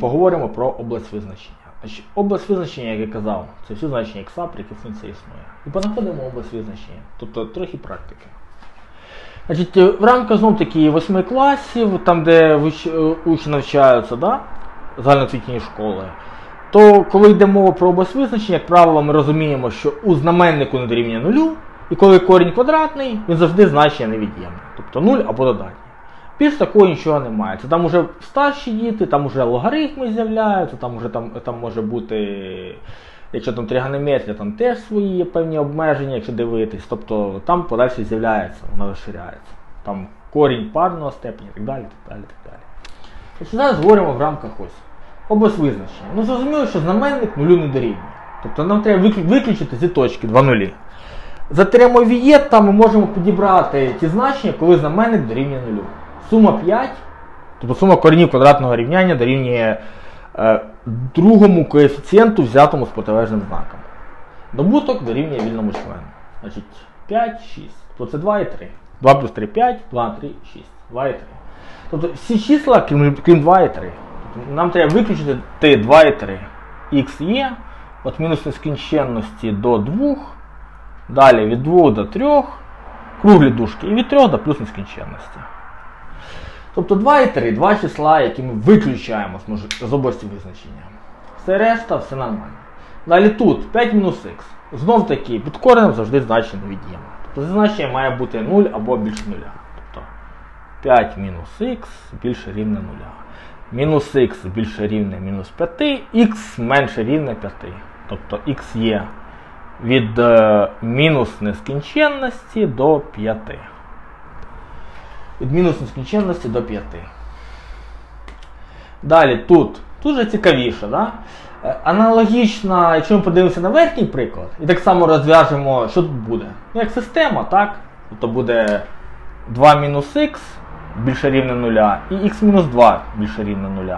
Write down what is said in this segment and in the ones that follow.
Поговоримо про область визначення. Значить, область визначення, як я казав, це всі значення при яких функція існує. І понаходимо область визначення, тобто трохи практики. Значить, е, в рамках знов таки восьми класів, там де е, учні навчаються, да? загальноосвітньої школи, то коли йде мова про область визначення, як правило, ми розуміємо, що у знаменнику не дорівнює нулю, і коли корінь квадратний, він завжди значення невід'ємне. Тобто 0 або додатнє. Більш такого нічого немає. Це там уже старші діти, там уже логарифми з'являються, там уже там, там може бути, якщо там тригонометрія, там теж свої певні обмеження, якщо дивитись. Тобто там подальше з'являється, воно розширяється. Там корінь парного степеня і так далі. так далі, так далі. Значить, зараз говоримо в рамках ось. Область визначення. Ну зрозуміло, що знаменник нулю не дорівнює. Тобто нам треба виключити ці точки, два нулі. За теоремою Вієта ми можемо підібрати ті значення, коли знаменник дорівнює нулю. Сума 5, тобто сума коренів квадратного рівняння дорівнює е, другому коефіцієнту, взятому з протилежним знаком. Добуток дорівнює вільному члену. Значить 5, 6. То це 2 і 3. 2 плюс 3 5, 2, 3, 6. 2 і 3. Тобто всі числа, крім, крім 2 і 3. Тобто нам треба виключити т 2 і 3. Х є, від мінус нескінченності до 2. Далі від 2 до 3, круглі дужки, і від 3 до плюс нескінченності. Тобто 2 і 3, два числа, які ми виключаємо з, області визначення. Все решта, все нормально. Далі тут 5 мінус х. Знов таки, під коренем завжди значення невід'ємне. Тобто значення має бути 0 або більше 0. Тобто 5 мінус х більше рівне 0. Мінус х більше рівне мінус 5, х менше рівне 5. Тобто х є від е, мінус нескінченності до 5. Від мінус нескінченності до 5. Далі тут. Тут же цікавіше, да? Е, Аналогічно, якщо ми подивимося на верхній приклад, і так само розв'яжемо, що тут буде. Ну, як система, так? Тобто буде 2 мінус х більше рівне 0, і х мінус 2 більше рівне 0.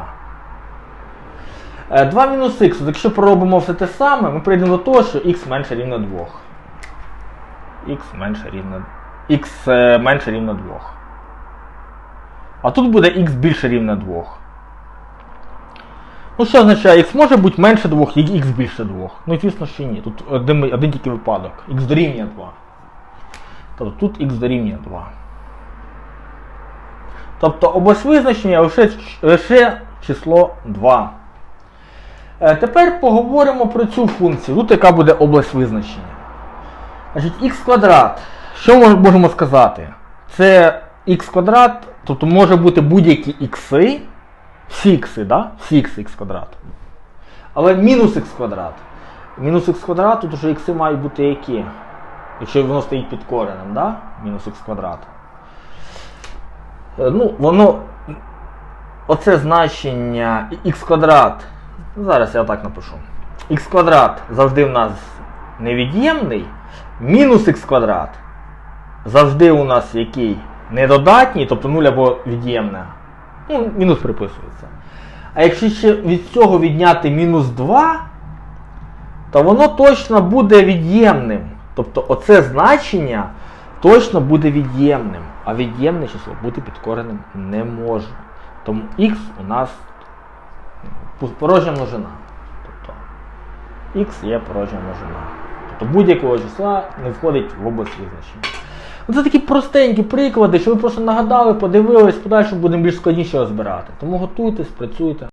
Е, 2 мінус х, якщо проробимо все те саме, ми прийдемо до того, що х менше рівне 2. х менше рівне х е, менше рівне 2. А тут буде х більше рівне 2. Ну, що означає, х може бути менше 2, і х більше 2. Ну, звісно, що ні. Тут один, один тільки випадок. х дорівнює 2. Тобто тут х дорівнює 2. Тобто область визначення лише, лише число 2. Е, Тепер поговоримо про цю функцію. Тут яка буде область визначення. Значить, х квадрат. Що ми можемо сказати? Це х квадрат, тобто може бути будь-які ікси, всі ікси, да? всі ікси х квадрат. Але мінус х квадрат. Мінус х квадрат, тут вже ікси мають бути які? Якщо воно стоїть під коренем, да? мінус х квадрат. Е, Ну, воно. Оце значення х квадрат. Зараз я так напишу. х квадрат завжди в нас невід'ємний. Мінус х квадрат завжди у нас який? Недодатній, тобто 0 або від'ємне. Ну, мінус приписується. А якщо ще від цього відняти мінус 2, то воно точно буде від'ємним. Тобто оце значення точно буде від'ємним. А від'ємне число бути підкореним не може. Тому х у нас порожня множина. Тобто х є порожня множина. Тобто будь-якого числа не входить в область визначення. Ну, Це такі простенькі приклади, що ви просто нагадали, подивились, подальше будемо більш складніше розбирати. Тому готуйтесь, працюйте.